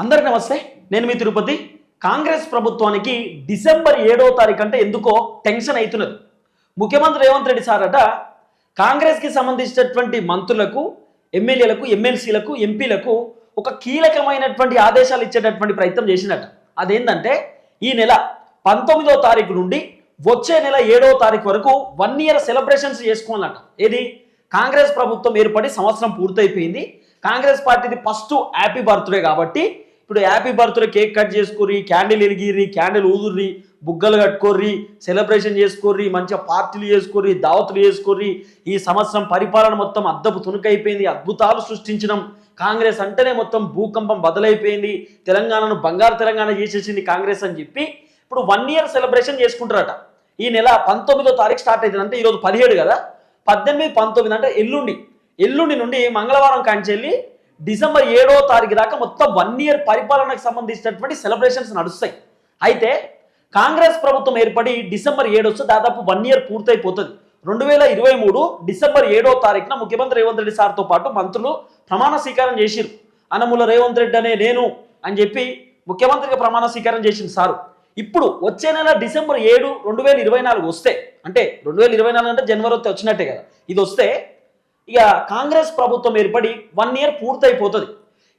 అందరికీ నమస్తే నేను మీ తిరుపతి. కాంగ్రెస్ ప్రభుత్వానికి డిసెంబర్ ఏడో తారీఖు అంటే ఎందుకో టెన్షన్ అవుతున్నది. ముఖ్యమంత్రి రేవంత్ రెడ్డి సార్ అట కాంగ్రెస్కి సంబంధించినటువంటి మంత్రులకు ఎమ్మెల్యేలకు ఎమ్మెల్సీలకు ఎంపీలకు ఒక కీలకమైనటువంటి ఆదేశాలు ఇచ్చేటటువంటి ప్రయత్నం చేసినట్ట అదేంటంటే ఈ నెల పంతొమ్మిదో తారీఖు నుండి వచ్చే నెల ఏడవ తారీఖు వరకు వన్ ఇయర్ సెలబ్రేషన్స్ చేసుకోవాలట. ఏది? కాంగ్రెస్ ప్రభుత్వం ఏర్పడి సంవత్సరం పూర్తయిపోయింది. కాంగ్రెస్ పార్టీది ఫస్ట్ హ్యాపీ బర్త్డే కాబట్టి ఇప్పుడు హ్యాపీ బర్త్డే కేక్ కట్ చేసుకోర్రి క్యాండిల్ ఎలిగిర్రి క్యాండిల్ ఊదుర్రి బుగ్గలు కట్టుకోర్రి సెలబ్రేషన్ చేసుకోర్రి మంచిగా పార్టీలు చేసుకోర్రి దావతులు చేసుకోర్రి. ఈ సంవత్సరం పరిపాలన మొత్తం అద్దపు తునుకైపోయింది అద్భుతాలు సృష్టించడం కాంగ్రెస్ అంటేనే మొత్తం భూకంపం బదలైపోయింది తెలంగాణను బంగారు తెలంగాణ చేసేసింది కాంగ్రెస్ అని చెప్పి ఇప్పుడు వన్ ఇయర్ సెలబ్రేషన్ చేసుకుంటారట ఈ నెల పంతొమ్మిదో తారీఖు స్టార్ట్ అవుతుంది అంటే ఈరోజు పదిహేడు కదా? పద్దెనిమిది పంతొమ్మిది అంటే ఎల్లుండి. ఎల్లుండి నుండి మంగళవారం కాంచెల్లి డిసెంబర్ ఏడో తారీఖు దాకా మొత్తం వన్ ఇయర్ పరిపాలనకు సంబంధించినటువంటి సెలబ్రేషన్స్ నడుస్తాయి. అయితే కాంగ్రెస్ ప్రభుత్వం ఏర్పడి డిసెంబర్ ఏడు వస్తే దాదాపు వన్ ఇయర్ పూర్తయిపోతుంది. రెండు వేల ఇరవై మూడు డిసెంబర్ ఏడో తారీఖున ముఖ్యమంత్రి రేవంత్ రెడ్డి సార్తో పాటు మంత్రులు ప్రమాణ స్వీకారం చేసిరు అనముల రేవంత్ రెడ్డి అనే నేను అని చెప్పి ముఖ్యమంత్రిగా ప్రమాణ స్వీకారం చేసింది సారు. ఇప్పుడు వచ్చే నెల డిసెంబర్ ఏడు రెండు వేల ఇరవై నాలుగు వస్తే అంటే రెండు వేల ఇరవై నాలుగు అంటే జనవరి వస్తే వచ్చినట్టే కదా. ఇది వస్తే ఇక కాంగ్రెస్ ప్రభుత్వం ఏర్పడి వన్ ఇయర్ పూర్తయిపోతుంది.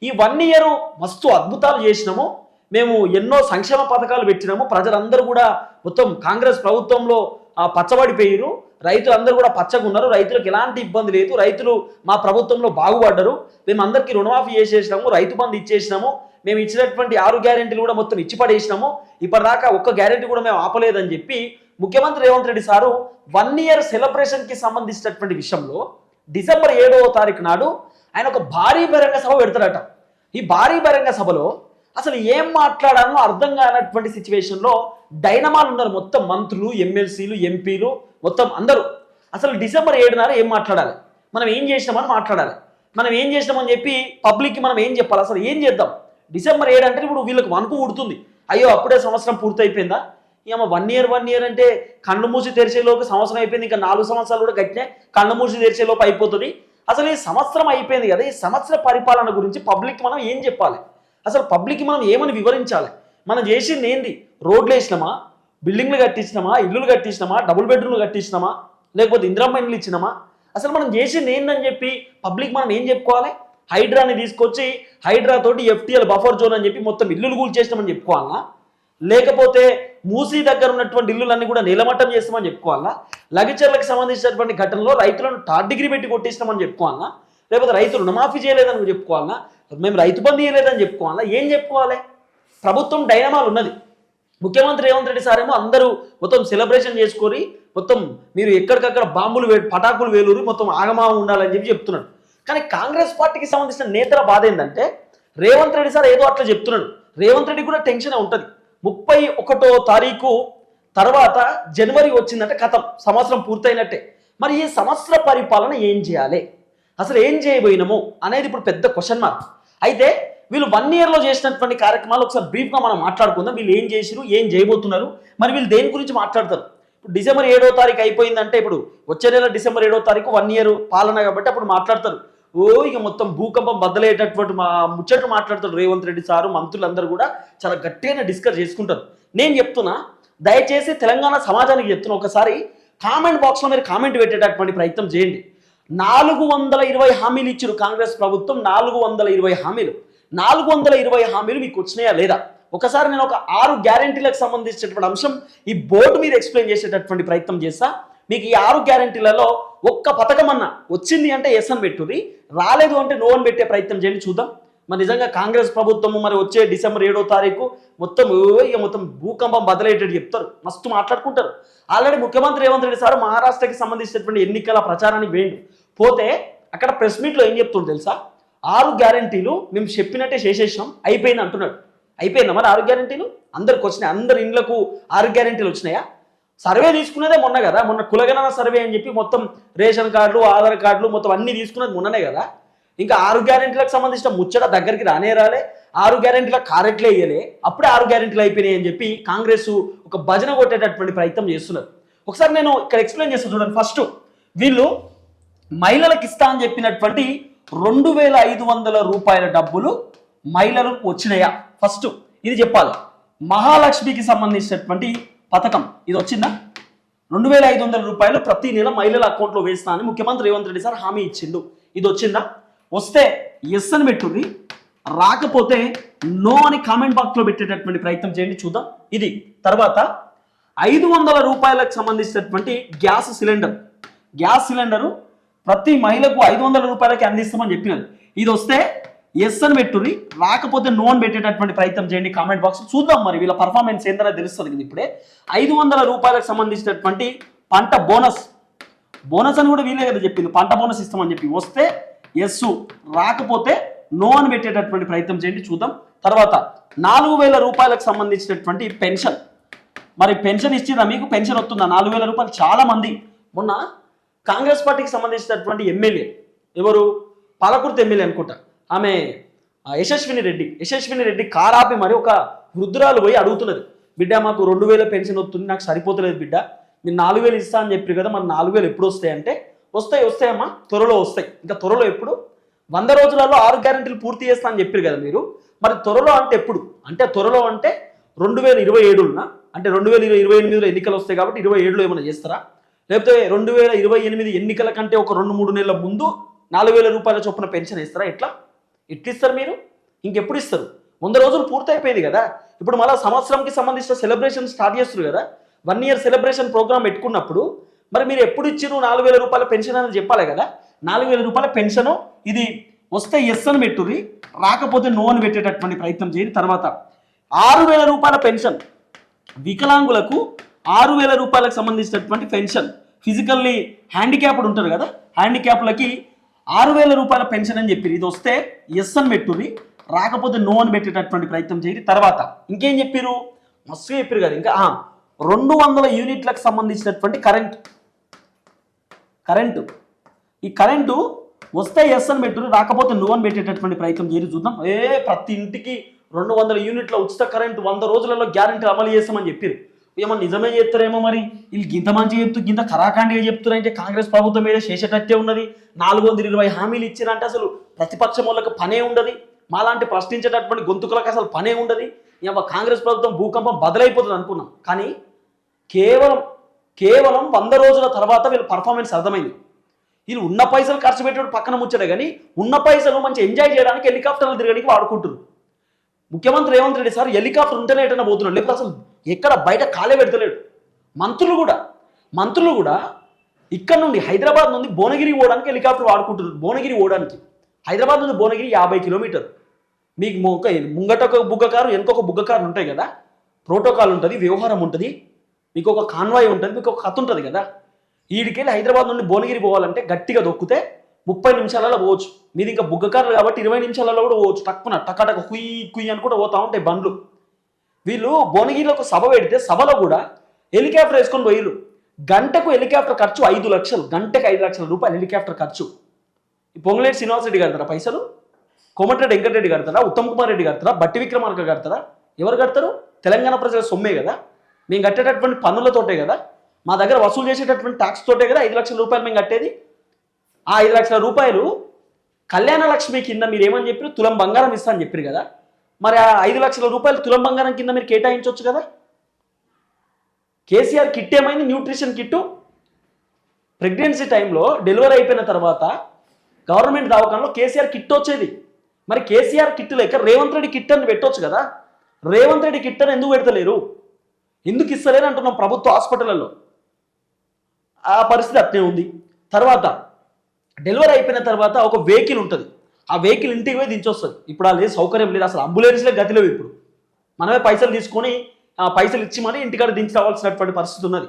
ఈ వన్ ఇయర్ మస్తు అద్భుతాలు చేసినాము. మేము ఎన్నో సంక్షేమ పథకాలు పెట్టినాము. ప్రజలందరూ కూడా మొత్తం కాంగ్రెస్ ప్రభుత్వంలో పచ్చబడిపోయారు రైతులు రైతులందరూ కూడా పచ్చగా ఉన్నారు రైతులకు ఎలాంటి ఇబ్బంది లేదు. రైతులు మా ప్రభుత్వంలో బాగుపడ్డరు. మేము అందరికీ రుణమాఫీ చేసేసినాము. రైతు బంధు ఇచ్చేసినాము. మేము ఇచ్చినటువంటి ఆరు గ్యారెంటీలు కూడా మొత్తం ఇచ్చి పడేసినాము. ఇప్పటిదాకా ఒక్క గ్యారెంటీ కూడా మేము ఆపలేదని చెప్పి ముఖ్యమంత్రి Revanth Reddy sir one year సెలబ్రేషన్కి సంబంధించినటువంటి విషయంలో డిసెంబర్ ఏడవ తారీఖు నాడు ఆయన ఒక భారీ బహిరంగ సభ పెడతాడట. ఈ భారీ బహిరంగ సభలో అసలు ఏం మాట్లాడాలో అర్థం కానటువంటి సిచ్యువేషన్లో డైనమాలు ఉన్నారు మొత్తం మంత్రులు ఎమ్మెల్సీలు ఎంపీలు మొత్తం అందరూ. అసలు డిసెంబర్ ఏడున్నర ఏం మాట్లాడాలి? మనం ఏం చేసినామని మాట్లాడాలి. మనం ఏం చేసినామని చెప్పి పబ్లిక్కి మనం ఏం చెప్పాలి? అసలు ఏం చేద్దాం? డిసెంబర్ ఏడు అంటే ఇప్పుడు వీళ్ళకి వణుకు ఉడుతుంది అయ్యో అప్పుడే సంవత్సరం పూర్తయిపోయిందా? ఏమో వన్ ఇయర్ వన్ ఇయర్ అంటే కళ్ళు మూసి తెరిచేలోపు సంవత్సరం అయిపోయింది ఇంకా నాలుగు సంవత్సరాలు కూడా గట్టినే కళ్ళు మూసి తెరిచేలోపు అయిపోతుంది. అసలు ఈ సంవత్సరం అయిపోయింది కదా ఈ సంవత్సర పరిపాలన గురించి పబ్లిక్ మనం ఏం చెప్పాలి? అసలు పబ్లిక్కి మనం ఏమని వివరించాలి? మనం చేసింది ఏంది? రోడ్లు వేసినామా? బిల్డింగ్లు కట్టించినామా? ఇల్లులు కట్టించినామా? డబుల్ బెడ్రూమ్లు కట్టించినామా? లేకపోతే ఇందిరమ్మ ఇండ్లు ఇచ్చినామా? అసలు మనం చేసింది ఏందని చెప్పి పబ్లిక్ మనం ఏం చెప్పుకోవాలి? హైడ్రాని తీసుకొచ్చి హైడ్రా తోటి ఎఫ్టీఎల్ బఫర్ జోన్ అని చెప్పి మొత్తం ఇల్లులు కూల్చేసినామని చెప్పుకోవాలా? లేకపోతే మూసీ దగ్గర ఉన్నటువంటి ఇల్లులన్నీ కూడా నీలమట్టం చేస్తామని చెప్పుకోవాలా? లగచర్లకు సంబంధించినటువంటి ఘటనలో రైతులను థర్డ్ డిగ్రీ పెట్టి కొట్టిస్తామని చెప్పుకోవాలా? లేకపోతే రైతులు రుణమాఫీ చేయలేదని చెప్పుకోవాలా? మేము రైతు బంధు చేయలేదని చెప్పుకోవాలా? ఏం చెప్పుకోవాలి? ప్రభుత్వం డైనమాల్ ఉన్నది. ముఖ్యమంత్రి రేవంత్ రెడ్డి సారేమో అందరూ మొత్తం సెలబ్రేషన్ చేసుకొని మొత్తం మీరు ఎక్కడికక్కడ బాంబులు వే పటాకులు వేలూరి మొత్తం ఆగమా ఉండాలని చెప్పి చెప్తున్నాడు. కానీ కాంగ్రెస్ పార్టీకి సంబంధించిన నేతల బాధ ఏంటంటే రేవంత్ రెడ్డి సార్ ఏదో అట్లా చెప్తున్నాడు. రేవంత్ రెడ్డి కూడా టెన్షన్ ఉంటుంది. ముప్పై ఒకటో తారీఖు తర్వాత జనవరి వచ్చిందంటే కథం. సంవత్సరం పూర్తయినట్టే. మరి ఈ సంవత్సర పరిపాలన ఏం చేయాలి? అసలు ఏం చేయబోయినాము అనేది ఇప్పుడు పెద్ద క్వశ్చన్ మార్క్ అయితే వీళ్ళు వన్ ఇయర్లో చేసినటువంటి కార్యక్రమాలు ఒకసారి బ్రీఫ్గా మనం మాట్లాడుకుందాం. వీళ్ళు ఏం చేసిరు ఏం చేయబోతున్నారు మరి వీళ్ళు దేని గురించి మాట్లాడతారు? ఇప్పుడు డిసెంబర్ ఏడో తారీఖు అయిపోయిందంటే ఇప్పుడు వచ్చే నెల డిసెంబర్ ఏడో తారీఖు వన్ ఇయర్ పాలన కాబట్టి అప్పుడు మాట్లాడతారు. ఓ ఇక మొత్తం భూకంపం బద్దలయ్యేటటువంటి మా ముచ్చట్లు మాట్లాడతారు రేవంత్ రెడ్డి సారు మంత్రులందరూ కూడా చాలా గట్టిగా డిస్కస్ చేసుకుంటారు. నేను చెప్తున్నా దయచేసి తెలంగాణ సమాజానికి చెప్తున్నా ఒకసారి కామెంట్ బాక్స్లో మీరు కామెంట్ పెట్టేటటువంటి ప్రయత్నం చేయండి. నాలుగు వందల ఇరవై హామీలు ఇచ్చారు కాంగ్రెస్ ప్రభుత్వం నాలుగు వందల ఇరవై హామీలు. నాలుగు వందల ఇరవై హామీలు మీకు వచ్చినాయా లేదా? ఒకసారి నేను ఒక ఆరు గ్యారంటీలకు సంబంధించినటువంటి అంశం ఈ బోర్డు మీద ఎక్స్ప్లెయిన్ చేసేటటువంటి ప్రయత్నం చేస్తా. మీకు ఈ ఆరు గ్యారంటీలలో ఒక్క పథకం అన్న వచ్చింది అంటే ఎస్ అని పెట్టుది రాలేదు అంటే నో అని పెట్టే ప్రయత్నం చేయండి చూద్దాం. మరి నిజంగా కాంగ్రెస్ ప్రభుత్వము మరి వచ్చే డిసెంబర్ ఏడో తారీఖు మొత్తం ఇక మొత్తం భూకంపం బదలయ్యేటట్టు చెప్తారు. మస్తు మాట్లాడుకుంటారు. ఆల్రెడీ ముఖ్యమంత్రి రేవంత్ రెడ్డి సార్ మహారాష్ట్రకి సంబంధించినటువంటి ఎన్నికల ప్రచారానికి వేయండు పోతే అక్కడ ప్రెస్ మీట్లో ఏం చెప్తుండ్రు తెలుసా? ఆరు గ్యారంటీలు మేము చెప్పినట్టే చేసేసినాం అయిపోయింది అంటున్నాడు. అయిపోయిందా మరి ఆరు గ్యారంటీలు? అందరికి వచ్చినాయి. అందరి ఇండ్లకు ఆరు గ్యారంటీలు వచ్చినాయా? సర్వే తీసుకున్నదే మొన్న కదా మొన్న కులగణన సర్వే అని చెప్పి మొత్తం రేషన్ కార్డులు ఆధార్ కార్డులు మొత్తం అన్ని తీసుకున్నది మొన్ననే కదా. ఇంకా ఆరు గ్యారెంటీలకు సంబంధించిన ముచ్చట దగ్గరికి రానే రాలే ఆరు గ్యారెంటీల కారెట్లే వేయలే అప్పుడే ఆరు గ్యారెంటీలు అయిపోయినాయి అని చెప్పి కాంగ్రెస్ ఒక భజన కొట్టేటటువంటి ప్రయత్నం చేస్తున్నారు ఒకసారి నేను ఇక్కడ ఎక్స్ప్లెయిన్ చేస్తాను చూడండి. ఫస్ట్ వీళ్ళు మహిళలకు ఇస్తా అని చెప్పినటువంటి రెండు వేల ఐదు వందల రూపాయల డబ్బులు మహిళలకు వచ్చినాయా? ఫస్ట్ ఇది చెప్పాలి. మహాలక్ష్మికి సంబంధించినటువంటి పథకం. ఇది వచ్చిందా? రెండు వేల ఐదు వందల రూపాయలు ప్రతి నెల మహిళల అకౌంట్లో వేస్తా అని ముఖ్యమంత్రి రేవంత్ రెడ్డి సార్ హామీ ఇచ్చిండు. ఇది వచ్చిందా? వస్తే ఎస్ అని పెట్టుర్రి. రాకపోతే నో అని కామెంట్ బాక్స్లో పెట్టేటటువంటి ప్రయత్నం చేయండి చూద్దాం. ఇది. తర్వాత ఐదు వందల రూపాయలకు సంబంధించినటువంటి గ్యాస్ సిలిండర్. గ్యాస్ సిలిండరు ప్రతి మహిళకు ఐదు వందల రూపాయలకి అందిస్తామని చెప్పినారు. ఇది వస్తే ఎస్ అని పెట్టుర్రి. రాకపోతే నో అని పెట్టేటటువంటి ప్రయత్నం చేయండి కామెంట్ బాక్స్ చూద్దాం మరి వీళ్ళ పర్ఫార్మెన్స్ ఏందో తెలుస్తుంది కదా ఇప్పుడే. ఐదు వందల రూపాయలకు సంబంధించినటువంటి పంట బోనస్ బోనస్ అని కూడా వీలే కదా చెప్పింది. పంట బోనస్ ఇస్తామని చెప్పి. వస్తే ఎస్ రాకపోతే నో అని పెట్టేటటువంటి ప్రయత్నం చేయండి చూద్దాం. తర్వాత నాలుగు వేల రూపాయలకు సంబంధించినటువంటి పెన్షన్. మరి పెన్షన్ ఇచ్చిందా మీకు? పెన్షన్ వస్తుందా? నాలుగు వేల రూపాయలు చాలా మంది. మొన్న కాంగ్రెస్ పార్టీకి సంబంధించినటువంటి ఎమ్మెల్యే. ఎవరు? పాలకుర్తి ఎమ్మెల్యే అనుకుంటా. ఆమె యశస్విని రెడ్డి. యశస్విని రెడ్డి కారాపి మరి ఒక వృద్ధురాలు పోయి అడుగుతున్నది. బిడ్డ మాకు రెండు వేల పెన్షన్ వస్తుంది నాకు సరిపోతలేదు బిడ్డ. మీరు నాలుగు వేలు ఇస్తా అని చెప్పారు కదా మరి నాలుగు వేలు ఎప్పుడు వస్తాయి? అంటే వస్తాయి వస్తాయమ్మా త్వరలో వస్తాయి. ఇంకా త్వరలో ఎప్పుడు? వంద రోజులలో ఆరు గ్యారెంటీలు పూర్తి చేస్తా అని చెప్పారు కదా మీరు. మరి త్వరలో అంటే ఎప్పుడు? అంటే త్వరలో అంటే రెండు వేల ఇరవై ఏడున అంటే రెండు వేల ఇరవై ఇరవై ఎనిమిదిలో ఎన్నికలు వస్తాయి కాబట్టి ఇరవై ఏడులో ఏమైనా చేస్తారా? లేకపోతే రెండు వేల ఇరవై ఎనిమిది ఎన్నికల కంటే ఒక రెండు మూడు నెలల ముందు నాలుగు వేల రూపాయల చొప్పున పెన్షన్ ఇస్తారా ఎట్లా? ఇస్తారు మీరు? ఇంకెప్పుడు ఇస్తారు? వంద రోజులు పూర్తయిపోయింది కదా. ఇప్పుడు మళ్ళీ సంవత్సరంకి సంబంధించిన సెలబ్రేషన్ స్టార్ట్ చేస్తారు కదా. వన్ ఇయర్ సెలబ్రేషన్ ప్రోగ్రామ్ పెట్టుకున్నప్పుడు మరి మీరు ఎప్పుడు ఇచ్చిరు నాలుగు వేల రూపాయల పెన్షన్ అని చెప్పాలి కదా. నాలుగు వేల రూపాయల పెన్షన్ ఇది వస్తే ఎస్ అని పెట్టుర్రి. రాకపోతే నో అని పెట్టేటటువంటి ప్రయత్నం చేయండి తర్వాత ఆరు వేల రూపాయల పెన్షన్ వికలాంగులకు ఆరు వేల రూపాయలకు సంబంధించినటువంటి పెన్షన్ ఫిజికల్లీ హ్యాండిక్యాప్డ్ ఉంటారు కదా. హ్యాండిక్యాప్లకి ఆరు వేల రూపాయల పెన్షన్ అని చెప్పి ఇది వస్తే ఎస్ అని పెట్టుర్రి. రాకపోతే నో అని పెట్టేటటువంటి ప్రయత్నం చేయరు తర్వాత ఇంకేం చెప్పారు మస్తు చెప్పారు కదా. ఇంకా రెండు వందల యూనిట్లకు సంబంధించినటువంటి కరెంట్. కరెంటు. ఈ కరెంటు వస్తే ఎస్ అని పెట్టురు రాకపోతే నువ్వు అని పెట్టేటటువంటి ప్రయత్నం చేసి చూద్దాం. ఏ ప్రతి ఇంటికి రెండు వందల యూనిట్ల ఉచిత కరెంటు వంద రోజులలో గ్యారెంటీ అమలు చేస్తామని చెప్పారు ఏమో నిజమే చెప్తారేమో మరి? వీళ్ళు గింత మంచి చెప్తూ గింత కరాఖండిగా చెప్తున్నారంటే కాంగ్రెస్ ప్రభుత్వం మీద చేసేటట్టే ఉన్నది. నాలుగు వందల ఇరవై హామీలు ఇచ్చినంటే అసలు ప్రతిపక్షం వాళ్ళకి పనే ఉండదు. మాలాంటి ప్రశ్నించేటటువంటి గొంతుకులకు అసలు పనే ఉండదు. ఏమో కాంగ్రెస్ ప్రభుత్వం భూకంపం బదులైపోతుంది అనుకున్నాం. కానీ కేవలం కేవలం వంద రోజుల తర్వాత వీళ్ళ పర్ఫార్మెన్స్ అర్థమైంది. వీళ్ళు ఉన్న పైసలు ఖర్చు పెట్టేవాడు పక్కన ముచ్చట కానీ ఉన్న పైసలు మంచి ఎంజాయ్ చేయడానికి హెలికాప్టర్లు తిరగడానికి వాడుకుంటున్నారు. ముఖ్యమంత్రి రేవంత్ రెడ్డి సార్ హెలికాప్టర్ ఉంటేనే ఎటైనా పోతున్నాడు. లేకపోతే అసలు ఎక్కడ బయట కాలే పెడతలేడు. మంత్రులు కూడా మంత్రులు కూడా ఇక్కడ నుండి హైదరాబాద్ నుండి భువనగిరి పోవడానికి హెలికాప్టర్ వాడుకుంటున్నారు. భువనగిరి పోవడానికి. హైదరాబాద్ నుండి భువనగిరి యాభై కిలోమీటర్. మీకు ఒక ముంగట ఒక బుగ్గ కారు వెనుక ఒక బుగ్గ కారు ఉంటాయి కదా? ప్రోటోకాల్ ఉంటుంది వ్యవహారం ఉంటుంది. మీకు ఒక కాన్వాయ్ ఉంటుంది మీకు ఒక కథ ఉంటుంది కదా? వీడికెళ్ళి హైదరాబాద్ నుండి భువనగిరి పోవాలంటే గట్టిగా దొక్కితే ముప్పై నిమిషాలలో పోవచ్చు. మీది ఇంకా బుగ్గ కార్లు కాబట్టి ఇరవై నిమిషాలలో కూడా పోవచ్చు. టక్కున టకటక కుయ్ కుయ్ అని కూడా పోతా ఉంటాయి బండ్లు. వీళ్ళు భువనగిరిలో ఒక సభ పెడితే సభలో కూడా హెలికాప్టర్ వేసుకొని పోయిరు గంటకు హెలికాప్టర్ ఖర్చు ఐదు లక్షలు. గంటకు ఐదు లక్షల రూపాయలు హెలికాప్టర్ ఖర్చు. ఈ పొంగులేటి శ్రీనివాస్ రెడ్డి కడతారా పైసలు? కోమటిరెడ్డి వెంకటరెడ్డి కడతారా ఉత్తమ్ కుమార్ రెడ్డి కడతారా బట్టి విక్రమార్క కడతారా ఎవరు కడతారు? తెలంగాణ ప్రజల సొమ్మే కదా. మేము కట్టేటటువంటి పన్నులతోటే కదా. మా దగ్గర వసూలు చేసేటటువంటి ట్యాక్స్ తోటే కదా ఐదు లక్షల రూపాయలు మేము కట్టేది. ఆ ఐదు లక్షల రూపాయలు కళ్యాణ లక్ష్మి కింద మీరు ఏమని చెప్పారు తులం బంగారం ఇస్తా అని చెప్పారు కదా. మరి ఆ ఐదు లక్షల రూపాయలు తులం బంగారం కింద మీరు కేటాయించవచ్చు కదా. కేసీఆర్ కిట్ ఏమైంది? న్యూట్రిషన్ కిట్టు ప్రెగ్నెన్సీ టైంలో డెలివరీ అయిపోయిన తర్వాత గవర్నమెంట్ దవాఖానలో కేసీఆర్ కిట్ వచ్చేది. మరి కేసీఆర్ కిట్ లేక రేవంత్ రెడ్డి కిట్ అని పెట్టవచ్చు కదా. రేవంత్ రెడ్డి కిట్ అని ఎందుకు పెడతలేరు? ఎందుకు ఇస్తలేరు అంటున్నాం ప్రభుత్వ హాస్పిటల్లో. ఆ పరిస్థితి అట్నే ఉంది. తర్వాత డెలివరీ అయిపోయిన తర్వాత ఒక వెహికల్ ఉంటుంది. ఆ వెహికల్ ఇంటికి పోయి దించొస్తుంది. ఇప్పుడు అది సౌకర్యం లేదు. అసలు అంబులెన్స్లే గతి లేవు ఇప్పుడు. మనమే పైసలు తీసుకొని ఆ పైసలు ఇచ్చి మరి ఇంటికాడ దించి రావాల్సినటువంటి పరిస్థితి ఉన్నది.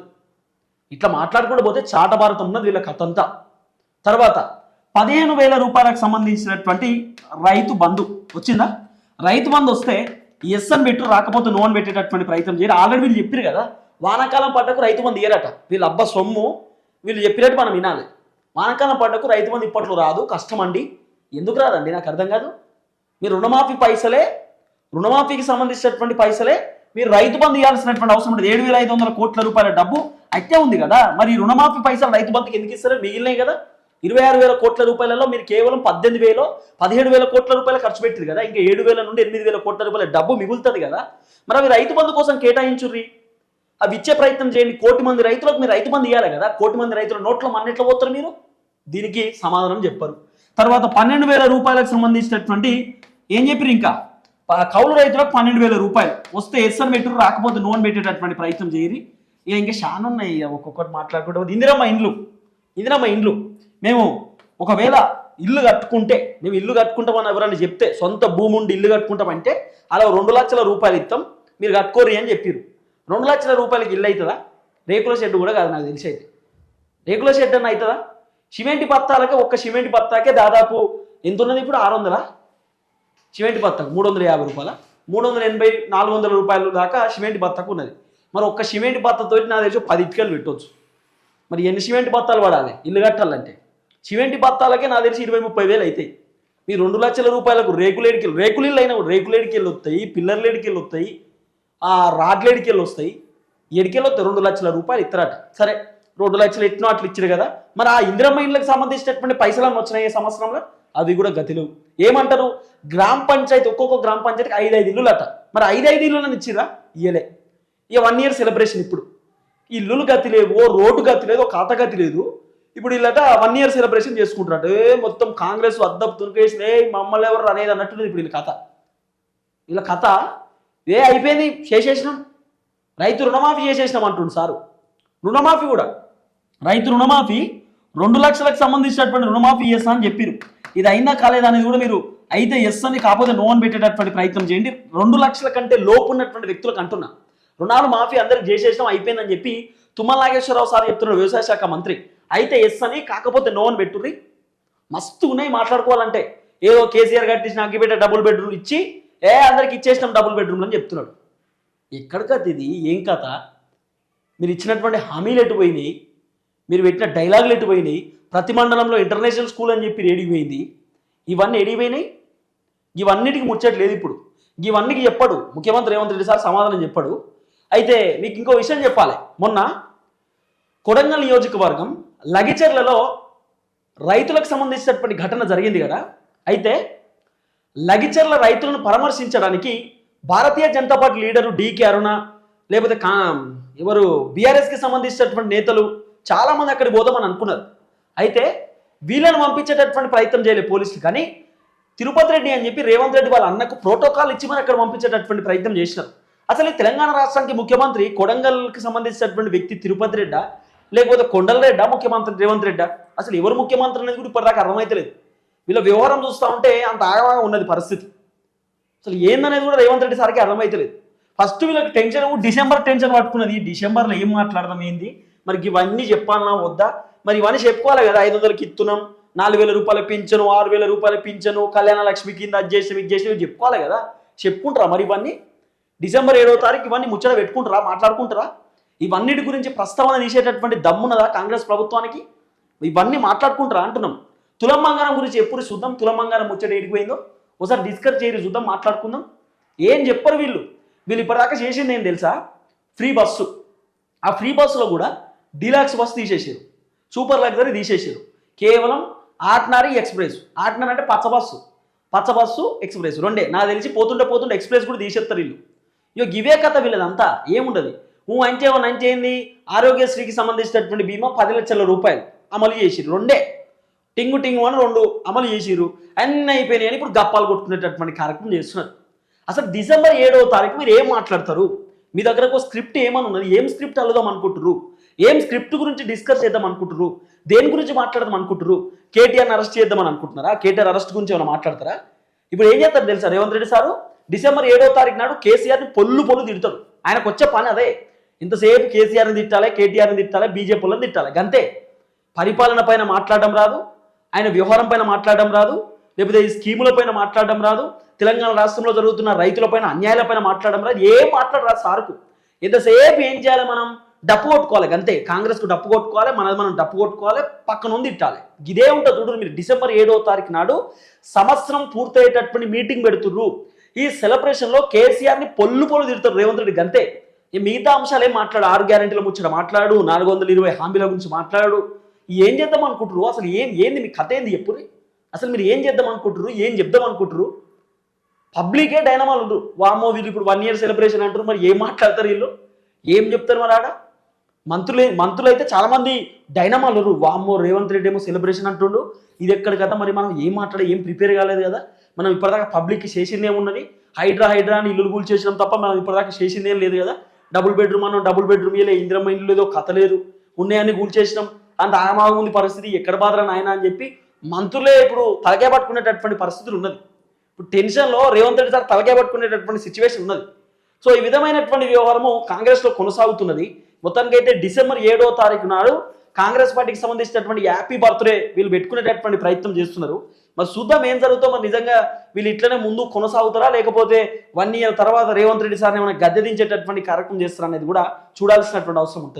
ఇట్లా మాట్లాడుకుంటూ పోతే చాట భారతం ఉన్నది వీళ్ళ కథ అంతా తర్వాత పదిహేను వేల రూపాయలకు సంబంధించినటువంటి రైతు బంధు వచ్చిందా? రైతు బంధు వస్తే ఎస్ అని పెట్టు రాకపోతే నో అని పెట్టేటటువంటి ప్రయత్నం చేయరు. ఆల్రెడీ వీళ్ళు చెప్పారు కదా. వానాకాలం పంటకు రైతు బంధు ఇయ్యరట. వీళ్ళ అబ్బా సొమ్ము వీళ్ళు చెప్పినట్టు మనం వినాలి. వానాకాలం పంటకు రైతు మంది ఇప్పట్లో రాదు కష్టం అండి. ఎందుకు రాదండి? నాకు అర్థం కాదు. మీరు రుణమాఫీ పైసలే రుణమాఫీకి సంబంధించినటువంటి పైసలే మీరు రైతు బంధు ఇవ్వాల్సినటువంటి అవసరం ఉంటుంది ఏడు వేల ఐదు వందల కోట్ల రూపాయల డబ్బు అయితే ఉంది కదా. మరి రుణమాఫీ పైసలు రైతు బంధుకి ఎందుకు ఇస్తారో? మిగిలినాయి కదా. ఇరవై ఆరు వేల కోట్ల రూపాయలలో మీరు కేవలం పద్దెనిమిది వేలు పదిహేడు వేల కోట్ల రూపాయలు ఖర్చు పెట్టింది కదా. ఇంకా ఏడు వేల నుండి ఎనిమిది వేల కోట్ల రూపాయల డబ్బు మిగులుతుంది కదా. మరి అవి రైతు బంధు కోసం కేటాయించుర్రి? అవి ఇచ్చే ప్రయత్నం చేయండి. కోటి మంది రైతులకు మీరు రైతు మంది ఇవ్వాలి కదా. కోటి మంది రైతుల నోట్లో మన్నెట్లో పోతారు మీరు? దీనికి సమాధానం చెప్పరు. తర్వాత పన్నెండు వేల రూపాయలకు సంబంధించినటువంటి ఏం చెప్పారు ఇంకా? కౌలు రైతులకు పన్నెండు వేల రూపాయలు. వస్తే ఎస్ఎన్ పెట్టురు రాకపోతే నోన్ పెట్టేటటువంటి ప్రయత్నం చేయరు ఇక ఇంకా చాలా ఉన్నాయి ఇక ఒక్కొక్కటి మాట్లాడుకుంటే ఇందిరమ్మ ఇండ్లు. ఇందిరమ్మ ఇండ్లు. మేము ఒకవేళ ఇల్లు కట్టుకుంటే మేము ఇల్లు కట్టుకుంటామని ఎవరైనా చెప్తే సొంత భూమి ఉండి ఇల్లు కట్టుకుంటామంటే అలా రెండు లక్షల రూపాయలు ఇస్తాం మీరు కట్టుకోరు అని చెప్పారు రెండు లక్షల రూపాయలకి ఇల్లు అవుతుందా? రేకుల షెడ్ కూడా కాదు నాకు తెలిసి అయితే. రేకుల షెడ్ అన్న అవుతుందా? సిమెంట్ పత్తాలకే ఒక్క సిమెంట్ పత్తాకే దాదాపు ఎంత ఉన్నది ఇప్పుడు? ఆరు వందలా? సిమెంట్ బత్తకు మూడు వందల యాభై రూపాయల? మూడు వందల ఎనభై నాలుగు వందల రూపాయలు దాకా సిమెంట్ బత్తకు ఉన్నది. మరి ఒక్క సిమెంట్ బత్తతో నా తెలిసి పది ఇటుకలు పెట్టవచ్చు మరి ఎన్ని సిమెంట్ బత్తాలు పడాలి? ఇల్లు కట్టాలంటే. సిమెంట్ బత్తాలకే నా తెలిసి ఇరవై ముప్పై వేలు అవుతాయి. మీ రెండు లక్షల రూపాయలకు రేకులేడికి రేకులు ఇల్లు అయినా రేకులేడికి వెళ్ళి వస్తాయి పిల్లర్లేడికి వెళ్ళి వస్తాయి ఆ రాడ్లు వెళ్ళి వస్తాయి. ఎడికెళ్ళొస్తే రెండు లక్షల రూపాయలు ఇస్తారట సరే రెండు లక్షలు ఎట్నో అట్లా ఇచ్చారు కదా. మరి ఆ ఇందిరమ్మ ఇళ్ళకి సంబంధించినటువంటి పైసలు వచ్చినాయి ఈ సంవత్సరంలో? అవి కూడా గతిలు ఏమంటారు? గ్రామ పంచాయతీ ఒక్కొక్క గ్రామ పంచాయతీకి ఐదు ఐదు ఇల్లులు అట మరి ఐదు ఐదు ఇల్లులను ఇచ్చిరా ఇయలే ఇక వన్ ఇయర్ సెలబ్రేషన్ ఇప్పుడు. ఇల్లులు గతి లేవు ఓ రోడ్డు గతి లేదు ఓ ఖాతా గతి లేదు ఇప్పుడు వీళ్ళట వన్ ఇయర్ సెలబ్రేషన్ చేసుకుంటారట ఏ మొత్తం కాంగ్రెస్ అద్దపు తునికేసి ఏ మమ్మల్ని ఎవరు అనేది అన్నట్టు ఇప్పుడు వీళ్ళ కథ వీళ్ళ కథ ఏ అయిపోయింది? చేసేసినాం. రైతు రుణమాఫీ చేసేసినాం అంటుండు సారు. రుణమాఫీ కూడా. రైతు రుణమాఫీ రెండు లక్షలకు సంబంధించినటువంటి రుణమాఫీ చేస్తా అని చెప్పారు. ఇది అయినా కాలేదా అనేది కూడా మీరు అయితే ఎస్ అని కాకపోతే నో అని పెట్టేటటువంటి ప్రయత్నం చేయండి. రెండు లక్షల కంటే లోపు ఉన్నటువంటి వ్యక్తులకు అంటున్నా. రుణాలు మాఫీ అందరికి చేసేసినాం అయిపోయిందని చెప్పి తుమ్మల నాగేశ్వరరావు సార్ చెప్తున్నారు వ్యవసాయ శాఖ మంత్రి. అయితే ఎస్ అని కాకపోతే నో అని పెట్టుర్రి. మస్తు ఉన్నాయి మాట్లాడుకోవాలంటే. ఏదో కేసీఆర్ కట్టించిన అగ్గిపెట్టే డబుల్ బెడ్రూమ్ ఇచ్చి ఏ అందరికి ఇచ్చేసినాం డబుల్ బెడ్రూమ్లు అని చెప్తున్నాడు. ఎక్కడ కథ ఇది? ఏం కథ? మీరు ఇచ్చినటువంటి హామీలు ఎటు పోయినాయి? మీరు పెట్టిన డైలాగులు ఎటు పోయినాయి? ప్రతి మండలంలో ఇంటర్నేషనల్ స్కూల్ అని చెప్పి ఏడిపోయింది ఇవన్నీ ఎడిగిపోయినాయి ఇవన్నిటికి ముచ్చట్లేదు ఇప్పుడు. ఇవన్నీకి చెప్పాడు. ముఖ్యమంత్రి రేవంత్ రెడ్డి సార్ సమాధానం చెప్పాడు. అయితే మీకు ఇంకో విషయం చెప్పాలి. మొన్న కొడంగల్ నియోజకవర్గం లగిచెర్లలో రైతులకు సంబంధించినటువంటి ఘటన జరిగింది కదా? అయితే లగిచర్ల రైతులను పరామర్శించడానికి భారతీయ జనతా పార్టీ లీడరు డికే అరుణ లేకపోతే కా ఎవరు బీఆర్ఎస్కి సంబంధించినటువంటి నేతలు చాలామంది అక్కడికి పోదామని అనుకున్నారు. అయితే వీళ్ళని పంపించేటటువంటి ప్రయత్నం చేయలేదు పోలీసులు కానీ తిరుపతి రెడ్డి అని చెప్పి రేవంత్ రెడ్డి వాళ్ళ అన్నకు ప్రోటోకాల్ ఇచ్చి మరి అక్కడ పంపించేటటువంటి ప్రయత్నం చేసినారు. అసలు తెలంగాణ రాష్ట్రానికి ముఖ్యమంత్రి కొడంగల్కి సంబంధించినటువంటి వ్యక్తి తిరుపతి రెడ్డా లేకపోతే కొండల రెడ్డా ముఖ్యమంత్రి రేవంత్ రెడ్డా? అసలు ఎవరు ముఖ్యమంత్రి అనేది కూడా ఇప్పటిదాకా అర్థమైతలేదు వీళ్ళ వ్యవహారం చూస్తూ ఉంటే అంత ఆగమాగా ఉన్నది పరిస్థితి. అసలు ఏందనేది కూడా రేవంత్ రెడ్డి సార్కి అర్థమైతలేదు. ఫస్ట్ వీళ్ళకి టెన్షన్ డిసెంబర్ టెన్షన్ పట్టుకున్నది. డిసెంబర్లో ఏం మాట్లాడదాం ఏంది? మరి ఇవన్నీ చెప్పాలన్నా వద్దా? మరి ఇవన్నీ చెప్పుకోవాలి కదా ఐదు వందలకి ఇస్తున్నాం నాలుగు వేల రూపాయల పింఛను ఆరు వేల రూపాయల పింఛను కళ్యాణ లక్ష్మి కింద అది చేసి ఇది చేసి చెప్పుకోవాలి కదా? చెప్పుకుంటారా మరి ఇవన్నీ? డిసెంబర్ ఏడవ తారీఖు ఇవన్నీ ముచ్చట పెట్టుకుంటారా మాట్లాడుకుంటారా? ఇవన్నిటి గురించి ప్రస్తావన తీసేటటువంటి దమ్మున్నదా కాంగ్రెస్ ప్రభుత్వానికి? ఇవన్నీ మాట్లాడుకుంటారా అంటున్నాం. తులం బంగారం గురించి ఎప్పుడు చూద్దాం? తులం బంగారం ముచ్చట ఏడిపోయిందో ఒకసారి డిస్కస్ చేయరు చూద్దాం మాట్లాడుకుందాం. ఏం చెప్పరు వీళ్ళు? వీళ్ళు ఇప్పటిదాకా చేసింది ఏం తెలుసా? Free bus. ఆ ఫ్రీ బస్సులో కూడా డీలాక్స్ బస్సు తీసేసారు సూపర్ లగ్జరీ తీసేసారు కేవలం ఆట్నారి ఎక్స్ప్రెస్. ఆట్నార్ అంటే పచ్చ బస్సు. పచ్చ బస్సు ఎక్స్ప్రెస్ రెండే. నాకు తెలిసి పోతుంటే పోతుంటే ఎక్స్ప్రెస్ కూడా తీసేస్తారు వీళ్ళు. ఇక ఇవే కథ వీళ్ళదంతా. ఏముండదు? నువ్వు అంటే ఏమన్నా ఆరోగ్యశ్రీకి సంబంధించినటువంటి బీమా పది లక్షల రూపాయలు అమలు చేసి రెండే. టింగు టింగు అని రెండు అమలు చేసిరు అన్నీ అయిపోయినాయి అని ఇప్పుడు గప్పాలు కొట్టుకునేటటువంటి కార్యక్రమం చేస్తున్నారు. అసలు డిసెంబర్ ఏడవ తారీఖు మీరు ఏం మాట్లాడతారు? మీ దగ్గర ఒక స్క్రిప్ట్ ఏమని ఉన్నది? ఏం స్క్రిప్ట్ అల్లుదాం అనుకుంటారు ఏం స్క్రిప్ట్ గురించి డిస్కస్ చేద్దాం అనుకుంటారు దేని గురించి మాట్లాడదాం అనుకుంటారు కేటీఆర్ని అరెస్ట్ చేద్దామని అనుకుంటున్నారా? కేటీఆర్ అరెస్ట్ గురించి ఏమైనా మాట్లాడతారా? ఇప్పుడు ఏం చేస్తారు తెలుసా రేవంత్ రెడ్డి సారు? డిసెంబర్ ఏడో తారీఖు నాడు కేసీఆర్ని పొల్లు పొల్లు తిడతారు. ఆయనకు వచ్చే పని అదే. ఇంతసేపు కేసీఆర్ని తిట్టాలి కేటీఆర్ని తిట్టాలి బీజేపీలను తిట్టాలి. గంతే. పరిపాలన పైన మాట్లాడడం రాదు. ఆయన వ్యవహారం పైన మాట్లాడడం రాదు లేకపోతే ఈ స్కీముల పైన మాట్లాడడం రాదు తెలంగాణ రాష్ట్రంలో జరుగుతున్న రైతులపైన అన్యాయాలపైన మాట్లాడడం రాదు ఏం మాట్లాడరాదు సార్కు? ఎంతసేపు ఏం చేయాలి మనం? డప్పు కొట్టుకోవాలి అంతే. కాంగ్రెస్కు డప్పు కొట్టుకోవాలి మనది మనం డప్పు కొట్టుకోవాలి పక్కన ఉంది ఇట్టాలి. ఇదే ఉంటుంది చూడండి మీరు డిసెంబర్ ఏడవ తారీఖు నాడు సంవత్సరం పూర్తయ్యేటటువంటి మీటింగ్ పెడుతుర్రు. ఈ సెలబ్రేషన్లో కేసీఆర్ని పొల్లు పొల్లు తిడతారు రేవంత్ రెడ్డి గంతే ఈ మిగతా అంశాలు ఏం మాట్లాడు ఆరు గ్యారెంటీల ముచ్చట మాట్లాడు నాలుగు వందల ఇరవై హామీల గురించి మాట్లాడు ఏం చేద్దాం అనుకుంటారు అసలు ఏం ఏంది మీ కథ ఏంది చెప్పుర్రి అసలు మీరు ఏం చేద్దాం అనుకుంటారు ఏం చెప్దాం అనుకుంటారు పబ్లికే డైనమాలు ఉండరు. వామ్మో వీళ్ళు ఇప్పుడు వన్ ఇయర్ సెలబ్రేషన్ అంటారు మరి ఏం మాట్లాడతారు వీళ్ళు? ఏం చెప్తారు మరి ఆడ? మంత్రులు మంత్రులు అయితే చాలామంది డైనమాల్ డైనమాలు వామో వామ్మో రేవంత్ రెడ్డి ఏమో సెలబ్రేషన్ అంటుండు. ఇది ఎక్కడ కదా మరి మనం ఏం మాట్లాడే ఏం ప్రిపేర్ కాలేదు కదా. మనం ఇప్పటిదాకా పబ్లిక్కి చేసిందే ఉన్నది. హైడ్రా హైడ్రా అని ఇల్లు కూల్ చేసినాం తప్ప మనం ఇప్పటిదాకా చేసిందేం లేదు కదా. డబుల్ బెడ్రూమ్ అన్నాం డబుల్ బెడ్రూమ్ ఇలా ఇందిరమ్మ ఇల్లు లేదో కథ లేదు. ఉన్నాయని కూల్ చేసినాం అంత ఆగమాగం ఉంది పరిస్థితి ఎక్కడ బాధరా నాయన అని చెప్పి మంత్రులే ఇప్పుడు తలకే పట్టుకునేటటువంటి పరిస్థితులు ఉన్నది. ఇప్పుడు టెన్షన్లో రేవంత్ రెడ్డి సార్ తలకే పట్టుకునేటటువంటి సిచ్యువేషన్ ఉన్నది. సో ఈ విధమైనటువంటి వ్యవహారము కాంగ్రెస్లో కొనసాగుతున్నది. మొత్తానికైతే డిసెంబర్ ఏడో తారీఖు నాడు కాంగ్రెస్ పార్టీకి సంబంధించినటువంటి హ్యాపీ బర్త్డే వీళ్ళు పెట్టుకునేటటువంటి ప్రయత్నం చేస్తున్నారు. మరి చూద్దాం ఏం జరుగుతుందో మరి నిజంగా వీళ్ళు ఇట్లనే ముందు కొనసాగుతారా? లేకపోతే వన్ ఇయర్ తర్వాత రేవంత్ రెడ్డి సార్ని ఏమైనా గద్దెదించేటటువంటి కార్యక్రమం చేస్తారా అనేది కూడా చూడాల్సినటువంటి అవసరం ఉంటుంది.